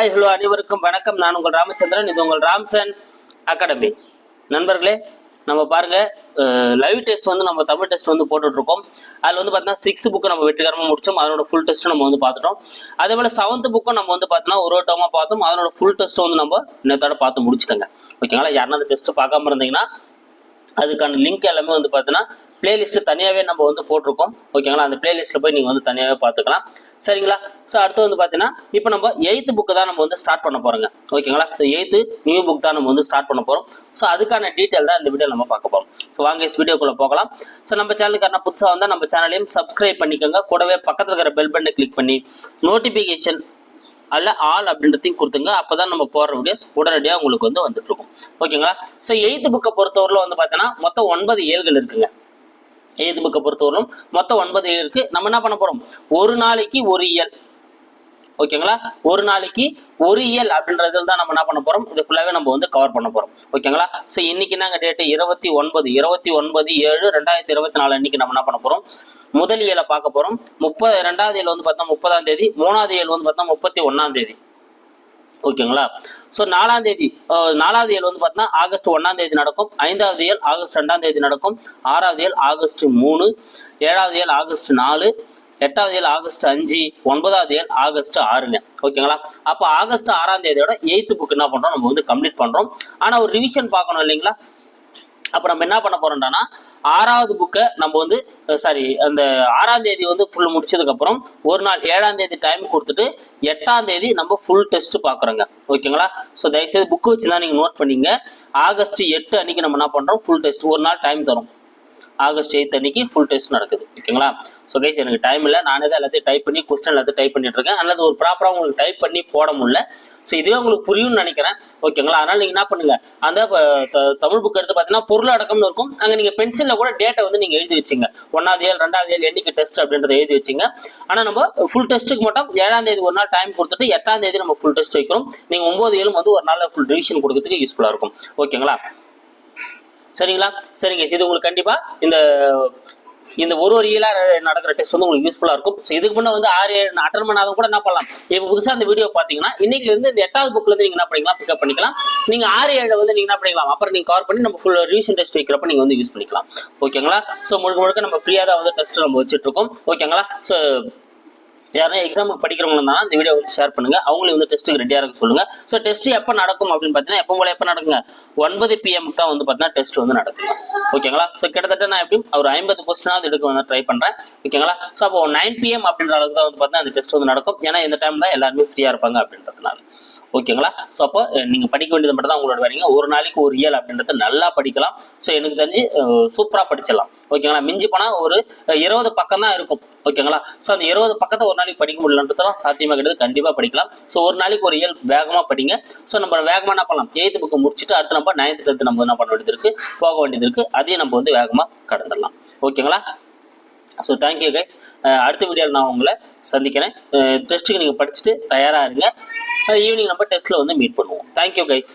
Hi hello அனைவருக்கும் வணக்கம். நான் உங்கள் ராமச்சந்திரன். இது உங்கள் ராம்சன் அகாடமி. நண்பர்களே நம்ம பாருங்க லைவ் டெஸ்ட் வந்து நம்ம தமிழ் டெஸ்ட் வந்து போட்டுட்டு இருக்கோம் அதில் வந்து பார்த்தீங்கன்னா சிக்ஸ்த் புக்கு நம்ம வெற்றிகரமாக முடிச்சோம். அதனோட ஃபுல் டெஸ்ட் நம்ம வந்து பார்த்துட்டோம். அதே போல் செவன்த் புக்கும் நம்ம வந்து பார்த்தோம்னா ஒரு டோமாக பார்த்தோம். அதனோட ஃபுல் டெஸ்ட் வந்து நம்ம நேத்தோட பார்த்து முடிச்சிட்டோங்க. ஓகேங்களா? யாருன்னா அந்த டெஸ்ட்டு பார்க்காம இருந்தீங்கன்னா அதுக்கான லிங்க் எல்லாமே வந்து பார்த்தீங்கன்னா பிளேலிஸ்ட்டு தனியாகவே நம்ம வந்து போட்டிருக்கோம். ஓகேங்களா அந்த பிளேலிஸ்ட்டில் போய் நீங்கள் வந்து தனியாகவே பார்த்துக்கலாம் சரிங்களா? ஸோ அடுத்து வந்து பார்த்தீங்கன்னா இப்போ நம்ம எயித்து புக்கு தான் நம்ம வந்து ஸ்டார்ட் பண்ண போகிறோங்க ஓகேங்களா ஸோ எயித்து நியூ புக் தான் நம்ம வந்து ஸ்டார்ட் பண்ண போகிறோம் ஸோ அதுக்கான டீட்டெயில் தான் இந்த வீடியோ நம்ம பார்க்க போகிறோம் ஸோ வாங்க இந்த வீடியோக்குள்ளே போகலாம். ஸோ நம்ம சேனலுக்கான புதுசாக வந்தால் நம்ம சேனலையும் சப்ஸ்கிரைப் பண்ணிக்கோங்க. கூடவே பக்கத்தில் இருக்கிற பெல் பட்டனை கிளிக் பண்ணி நோட்டிஃபிகேஷன் அல்ல ஆல் அப்படின்றதையும் கொடுத்துங்க. அப்பதான் நம்ம போடுற வீடியோஸ் உடனடியாக உங்களுக்கு வந்து வந்துட்டு இருக்கும் ஓகேங்களா ஸோ எயித்து புக்கை பொறுத்தவரையிலும் வந்து பார்த்தீங்கன்னா மொத்தம் ஒன்பது ஏழ்கள் இருக்குங்க. எய்த் புக்கை பொறுத்தவரையிலும் மொத்தம் ஒன்பது ஏழு இருக்கு நம்ம என்ன பண்ண போறோம்? ஒரு நாளைக்கு ஒரு இயல். ஓகேங்களா? ஒரு நாளைக்கு ஒரு இயல் அப்படின்றதுல தான் நம்ம என்ன பண்ண போறோம்? இது ஃபுல்லாவே நம்ம வந்து கவர் பண்ண போறோம். ஓகேங்களா? ஸோ இன்னைக்கு நாங்க டேட்டு இருபத்தி ஒன்பது இருபத்தி ஒன்பது ஏழு ரெண்டாயிரத்தி இருபத்தி நாலு அன்னைக்கு நம்ம என்ன பண்ண போறோம்? முதல் இயலை பார்க்க போறோம். முப்பது ரெண்டாவது இயல் வந்து பார்த்தா முப்பதாம் தேதி மூணாவது இயல் வந்து பார்த்தா முப்பத்தி ஒன்னாம் தேதி. ஓகேங்களா? ஸோ நாலாம் தேதி நாலாவது இயல் வந்து பார்த்தீங்கன்னா ஆகஸ்ட் ஒன்றாம் தேதி நடக்கும். ஐந்தாவது இயல் ஆகஸ்ட் ரெண்டாம் தேதி நடக்கும். ஆறாவது இயல் ஆகஸ்ட் மூணு ஏழாவது இயல் ஆகஸ்ட் நாலு எட்டாவது ஏழு ஆகஸ்ட் அஞ்சு ஒன்பதாவது ஏழு ஆகஸ்ட் ஆறுங்க. ஓகேங்களா? அப்போ ஆகஸ்ட் ஆறாம் தேதியோட எயித்து புக் என்ன பண்ணுறோம் நம்ம வந்து கம்ப்ளீட் பண்ணுறோம் ஆனால் ஒரு ரிவிஷன் பார்க்கணும் இல்லைங்களா? அப்போ நம்ம என்ன பண்ண போறோம்டானா ஆறாவது புக்கை நம்ம வந்து சாரி அந்த ஆறாம் தேதி வந்து ஃபுல் முடிச்சதுக்கப்புறம் ஒரு நாள் ஏழாம் தேதி டைம் கொடுத்துட்டு எட்டாம் தேதி நம்ம ஃபுல் டெஸ்ட் பார்க்குறோங்க. ஓகேங்களா? ஸோ தயவுசெய்து புக்கு வச்சு தான் நீங்கள் நோட் பண்ணீங்க. ஆகஸ்ட் எட்டு அன்னைக்கு நம்ம என்ன பண்ணுறோம் ஃபுல் டெஸ்ட் ஒரு நாள் டைம் தரும் ஆகஸ்ட் எயித் அன்னைக்கு ஃபுல் டெஸ்ட் நடக்குது. ஓகேங்களா? ஸோ கைஸ் எனக்கு டைம் இல்லை. நானே தான் எல்லாத்தையும் டைப் பண்ணி கொஸ்டின் எல்லாத்தையும் டைப் பண்ணிட்டு இருக்கேன். அதனால ஒரு ப்ராப்பராக உங்களுக்கு டைப் பண்ணி போட முடியல. ஸோ இதுவே உங்களுக்கு புரியும்னு நினைக்கிறேன். ஓகேங்களா அதனால் நீங்கள் என்ன பண்ணுங்க? அந்த த- தமிழ் புக் எடுத்து பார்த்தீங்கன்னா பொருளடக்கம்னு இருக்கும். அங்கே நீங்கள் பென்சிலில் கூட டேட்டை வந்து நீங்கள் எழுதி வச்சுங்க ஒன்றாவது ஏழு ரெண்டாவது ஏழு எண்ணிக்கை டெஸ்ட் அப்படின்றத எழுதி வச்சுங்க ஆனால் நம்ம ஃபுல் டெஸ்ட்டுக்கு மட்டும் ஏழாம் தேதி ஒரு நாள் டைம் கொடுத்துட்டு எட்டாம் தேதி நம்ம ஃபுல் டெஸ்ட் வைக்கிறோம். நீங்கள் ஒம்பது ஏழும் வந்து ஒரு நாள் ஃபுல் ரிவிஷன் கொடுக்கறதுக்கு யூஸ்ஃபுல்லாக இருக்கும். ஓகேங்களா சரிங்களா? சரிங்க இது உங்களுக்கு கண்டிப்பாக இந்த இந்த ஒரு ஒரு இயலா நடக்கிற டெஸ்ட் வந்து உங்களுக்கு யூஸ்ஃபுல்லா இருக்கும். ஸோ இதுக்கு முன்னே வந்து ஆறு ஏழு அட்டன் பண்ணாதவங்க கூட என்ன பண்ணலாம்? இப்போ புதுசா இந்த வீடியோ பாத்தீங்கன்னா இன்னைக்கு வந்து இந்த எட்டாவது புக்ல இருந்து நீங்க என்ன பண்ணிக்கலாம்? பிக்கப் பண்ணிக்கலாம். நீங்க ஆறு ஏழு வந்து நீங்க என்ன பண்ணிக்கலாம்? அப்புறம் நீங்க கவர் பண்ணி நம்ம ஃபுல் ரிவிஷன் டெஸ்ட் வைக்கிறப்ப நீங்க வந்து யூஸ் பண்ணிக்கலாம். ஓகேங்களா ஸோ முழுக்க முழுக்க நம்ம ஃப்ரீயா தான் வந்து டெஸ்ட் நம்ம வச்சுட்டு இருக்கோம். ஓகேங்களா ஸோ யாரும் எக்ஸாமுக்கு படிக்கிறவங்க இருந்தாலும் இந்த வீடியோ வந்து ஷேர் பண்ணுங்க. அவங்களையும் வந்து டெஸ்ட்டுக்கு ரெடியாக இருக்க சொல்லுங்க. ஸோ டெஸ்ட் எப்போ நடக்கும் அப்படின்னு பார்த்தீங்கன்னா எப்போ போல எப்போ நடக்குங்க? ஒன்பது பிஎம்க்கு தான் வந்து பார்த்தீங்கன்னா டெஸ்ட் வந்து நடக்கும். ஓகேங்களா? ஸோ கிட்டத்தட்ட நான் எப்படியும் ஒரு ஐம்பது கொஸ்டினாவது எடுக்க வந்து ட்ரை பண்ணுறேன் ஓகேங்களா? ஸோ அப்போ நைன் பிஎம் அப்படின்ற அளவுக்கு தான் வந்து பார்த்தீங்கன்னா அந்த டெஸ்ட் வந்து நடக்கும். ஏன்னா இந்த டைம் தான் எல்லாருமே ஃப்ரீயாக இருப்பாங்க அப்படின்றதுனால. ஓகேங்களா ஸோ அப்போ நீங்கள் படிக்க வேண்டியது மட்டும் தான் உங்களோட வேலைங்க. ஒரு நாளைக்கு ஒரு இயல் அப்படின்றத நல்லா படிக்கலாம். ஸோ எனக்கு தெரிஞ்சு சூப்பராக படிச்சிடலாம். ஓகேங்களா மிஞ்சி போனால் ஒரு இருபது பக்கம் தான் இருக்கும் ஓகேங்களா ஸோ அந்த இருபது பக்கத்தை ஒரு நாளைக்கு படிக்க முடியலன்றதெல்லாம் சாத்தியமாக கிடையாது. கண்டிப்பாக படிக்கலாம். ஸோ ஒரு நாளைக்கு ஒரு இயல் வேகமாக படிங்க. ஸோ நம்ம வேகமாக என்ன பண்ணலாம்? எயித்து புக்கு முடிச்சுட்டு அடுத்து நம்ம நைன்த் டென்த்து நம்ம என்ன பண்ண வேண்டியது இருக்குது போக வேண்டியது இருக்குது அதையும் நம்ம வந்து வேகமாக கடந்துடலாம். ஓகேங்களா ஸோ தேங்க்யூ கைஸ் அடுத்த வீடியோவில் நான் உங்களை சந்திக்கிறேன். Uh, டெஸ்ட்டுக்கு நீங்கள் படிச்சுட்டு தயாராக இருங்க. Uh, ஈவினிங் நம்ம டெஸ்ட்டில் வந்து மீட் பண்ணுவோம். Thank you guys